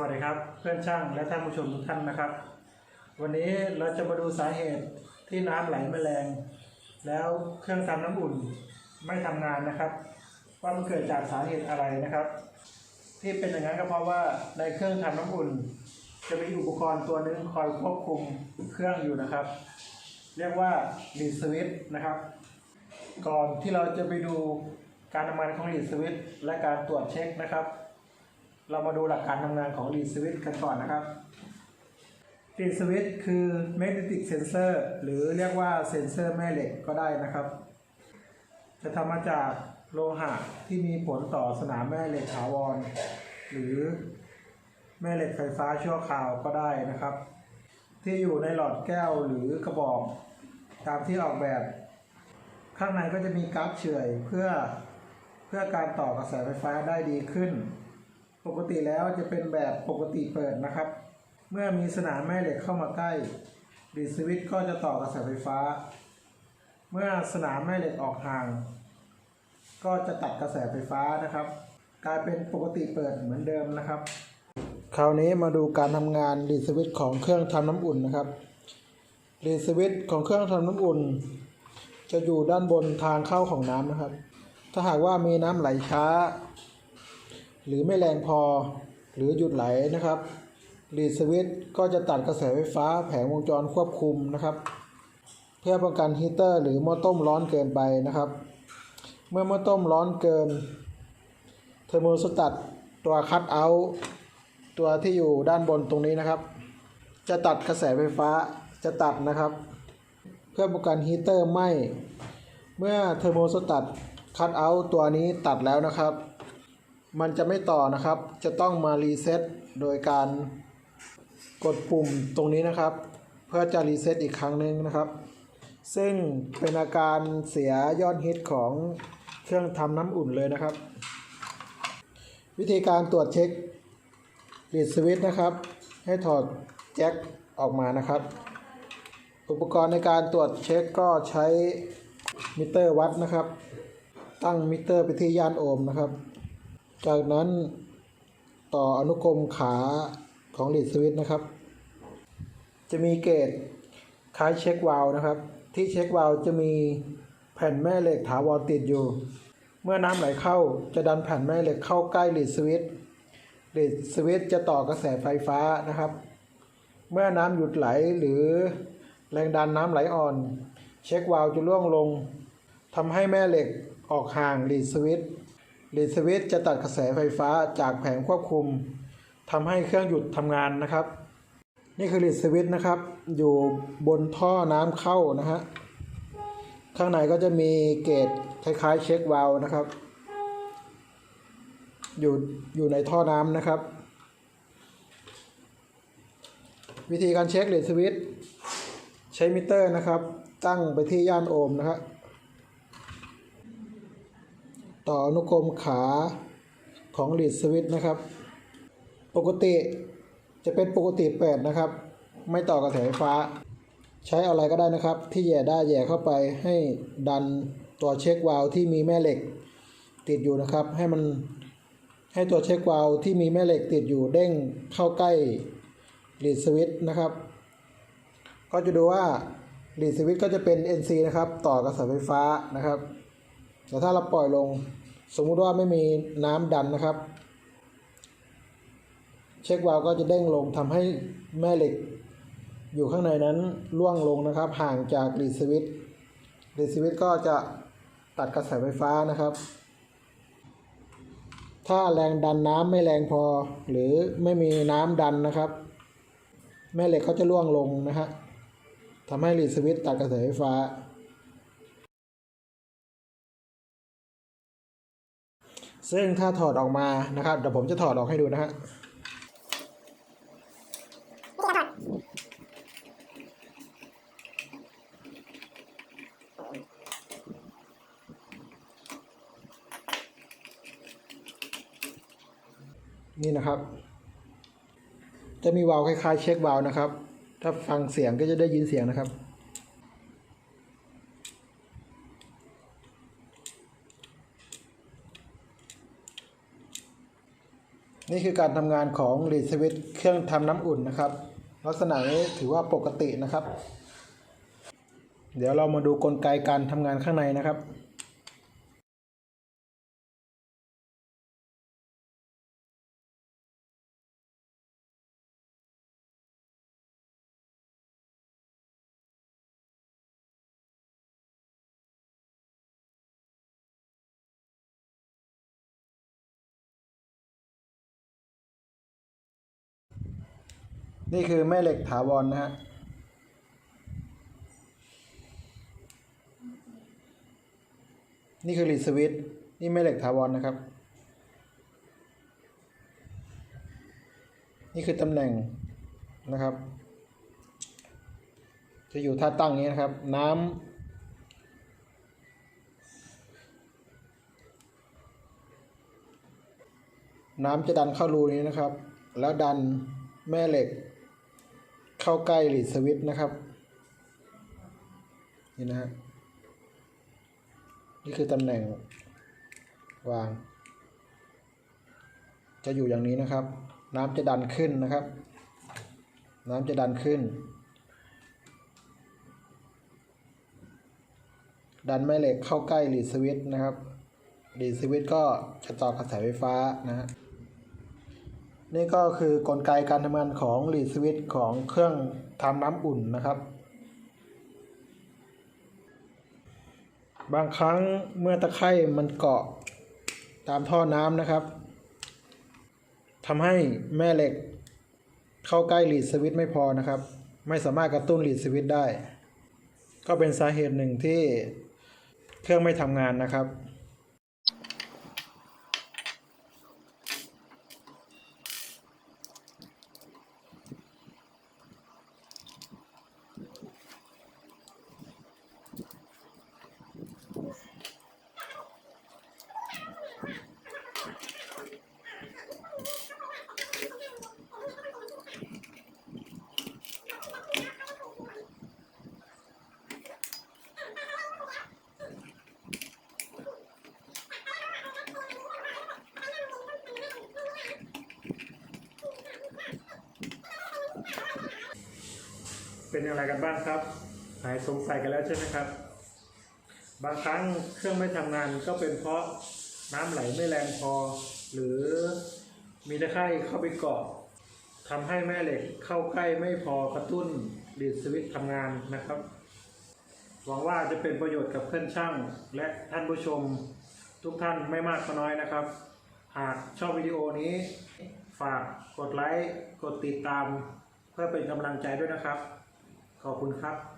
วัสดีครับเพื่อนช่างและท่านผู้ชมทุกท่านนะครับ วันนี้เราจะมาดูสาเหตุที่น้ำไหลม่แรงแล้วเครื่องทำน้ำอุ่นไม่ทำงานนะครับ ว่ามันเกิดจากสาเหตุอะไรนะครับ ที่เป็นอย่างนั้นก็เพราะว่าในเครื่องทำน้ำอุ่น จะมีอุปกรณ์ตัวหนึงคอยควบคุมเครื่องอยู่นะครับ เรียกว่าลีดสวิตนะครับ ก่อนที่เราจะไปดูการทำงานของลีดสวิตและการตรวจเช็คนะครับ เรามาดูหลักการทำงานของ lead switch กันก่อนนะครับ lead switch คือ magnetic sensor หรือเรียกว่าเซนเซอร์แม่เหล็กก็ได้นะครับ จะทำมาจากโลหะที่มีผลต่อสนามแม่เหล็กถาวร หรือแม่เหล็กไฟฟ้าชั่วคราวก็ได้นะครับ ที่อยู่ในหลอดแก้วหรือกระบอกตามที่ออกแบบ ข้างในก็จะมีก๊าซเฉยเพื่อเพื่อการต่อกระแสไฟฟ้าได้ดีขึ้น ปกติแล้วจะเป็นแบบปกติเปิดนะครับ เมื่อมีสนามแม่เหล็กเข้ามาใกล้ดีดสวิตช์ก็จะต่อกระแสไฟฟ้า เมื่อสนามแม่เหล็กออกห่าง ก็จะตัดกระแสไฟฟ้านะครับ กลายเป็นปกติเปิดเหมือนเดิมนะครับ คราวนี้มาดูการทำงานดีสวิตช์ของเครื่องทำน้ำอุ่นนะครับดีสวิตช์ของเครื่องทำน้ำอุ่น จะอยู่ด้านบนทางเข้าของน้ำนะครับ ถ้าหากว่ามีน้ำไหลช้า หรือไม่แรงพอหรือหยุดไหลนะครับรีดสวิตช์ก็จะตัดกระแสไฟฟ้าแผงวงจรควบคุมนะครับ เพื่อป้องกันฮีเตอร์หรือหม้อต้มร้อนเกินไปนะครับ เมื่อหม้อต้มร้อนเกินเทอร์โมสตัตตัวคัตเอาตัวที่อยู่ด้านบนตรงนี้นะครับ จะตัดกระแสไฟฟ้าจะตัดนะครับ เพื่อป้องกันฮีเตอร์ไหม้เมื่อเทอร์โมสตัตคัตเอาตัวนี้ตัดแล้วนะครับ มันจะไม่ต่อนะครับ จะต้องมารีเซ็ตโดยการกดปุ่มตรงนี้นะครับ เพื่อจะรีเซ็ตอีกครั้งหนึ่งนะครับ ซึ่งเป็นอาการเสียยอดฮิตของเครื่องทำน้ำอุ่นเลยนะครับ วิธีการตรวจเช็ครีดสวิตช์นะครับ ให้ถอดแจ็คออกมานะครับ อุปกรณ์ในการตรวจเช็คก็ใช้มิเตอร์วัดนะครับ ตั้งมิเตอร์ไปที่ย่านโอห์มนะครับ จากนั้นต่ออนุกรมขาของลีดสวิตช์นะครับ จะมีเกจคล้ายเช็ควาลนะครับ ที่เช็ควาลจะมีแผ่นแม่เหล็กถาวรติดอยู่ เมื่อน้ำไหลเข้าจะดันแผ่นแม่เหล็กเข้าใกล้ลีดสวิตช์ลีดสวิตช์จะต่อกระแสไฟฟ้านะครับ เมื่อน้ำหยุดไหลหรือแรงดันน้ำไหลอ่อน เช็ควาลจะร่วงลงทำให้แม่เหล็กออกห่างลีดสวิต ช์ลีดสวิตช์จะตัดกระแสไฟฟ้าจากแผงควบคุมทำให้เครื่องหยุดทำงานนะครับ นี่คือลีดสวิตช์นะครับ อยู่บนท่อน้ำเข้านะฮะข้างในก็จะมีเกจคล้ายๆเช็ควาล์วนะครับ อยู่อยู่ในท่อน้ำนะครับ วิธีการเช็คลีดสวิตช์ใช้มิเตอร์นะครับ ตั้งไปที่ย่านโอห์มนะครับ ต่ออนุกรมขาของลีดสวิตช์นะครับ ปกติจะเป็นปกติเปิดนะครับ ไม่ต่อ กระแสไฟฟ้า ใช้อะไรก็ได้นะครับ ที่แย่ได้แย่เข้าไปให้ดันตัวเช็ควาล์วที่มีแม่เหล็กติดอยู่นะครับ ให้มันให้ตัวเช็ควาล์วที่มีแม่เหล็กติดอยู่เด้งเข้าใกล้ลีดสวิตช์นะครับ ก็จะดูว่าลีดสวิตช์ก็จะเป็น NC นะครับ ต่อกระแสไฟฟ้านะครับ แต่ถ้าเราปล่อยลง สมมุติว่าไม่มีน้ำดันนะครับ เช็ควาล์วก็จะเด้งลงทำให้แม่เหล็ก อยู่ข้างในนั้นล่วงลงนะครับ ห่างจากรีสวิตรีสวิตก็จะตัดกระแสไฟฟ้านะครับ ถ้าแรงดันน้ำไม่แรงพอ หรือไม่มีน้ำดันนะครับ แม่เหล็กเขาจะล่วงลงนะฮะทำให้รีสวิตตัดกระแสไฟฟ้า ซึ่งถ้าถอดออกมานะครับเดี๋ยวผมจะถอดออกให้ดูนะฮะนี่นะครับ จะมีวาล์วคล้ายๆเช็ควาล์วนะครับ ถ้าฟังเสียงก็จะได้ยินเสียงนะครับ นี่คือการทำงานของรีดสวิตช์เครื่องทำน้ำอุ่นนะครับ ลักษณะนี้ถือว่าปกตินะครับ เดี๋ยวเรามาดูกลไกการทำงานข้างในนะครับ นี่คือแม่เหล็กถาวรนะฮะนี่คือรีดสวิตนี่แม่เหล็กถาวรนะครับ นี่คือตำแหน่งนะครับ จะอยู่ท่าตั้งนี้นะครับ น้ำน้ำจะดันเข้ารูนี้นะครับ แล้วดันแม่เหล็ก เข้าใกล้รีดสวิตช์นะครับ นี่นะฮะนี่คือตำแหน่งวาง จะอยู่อย่างนี้นะครับ น้ำจะดันขึ้นนะครับ น้ำจะดันขึ้น ดันแม่เหล็กเข้าใกล้รีดสวิตช์นะครับรีดสวิตช์ก็จะต่อกระแสไฟฟ้านะฮะ นี่ก็คือกลไกการทำงานของรีดสวิตช์ของเครื่องทำน้ำอุ่นนะครับ บางครั้งเมื่อตะไคร่มันเกาะตามท่อน้ำนะครับทำให้แม่เหล็กเข้าใกล้ลีดสวิตช์ไม่พอนะครับ ไม่สามารถกระตุ้นลีดสวิตช์ได้ ก็เป็นสาเหตุหนึ่งที่เครื่องไม่ทำงานนะครับ เป็นอย่างไรกันบ้างครับ หายสงสัยกันแล้วใช่ไหมครับ บางครั้งเครื่องไม่ทำงานก็เป็นเพราะน้ำไหลไม่แรงพอ หรือมีตะไคร่เข้าไปเกาะทำให้แม่เหล็กเข้าใกล้ไม่พอกระตุ้นดีดสวิตช์ทำงานนะครับหวังว่าจะเป็นประโยชน์กับเพื่อนช่างและท่านผู้ชมทุกท่านไม่มากก็น้อยนะครับ หากชอบวิดีโอนี้ ฝากกดไลค์ กดติดตาม เพื่อเป็นกำลังใจด้วยนะครับ ขอบคุณครับ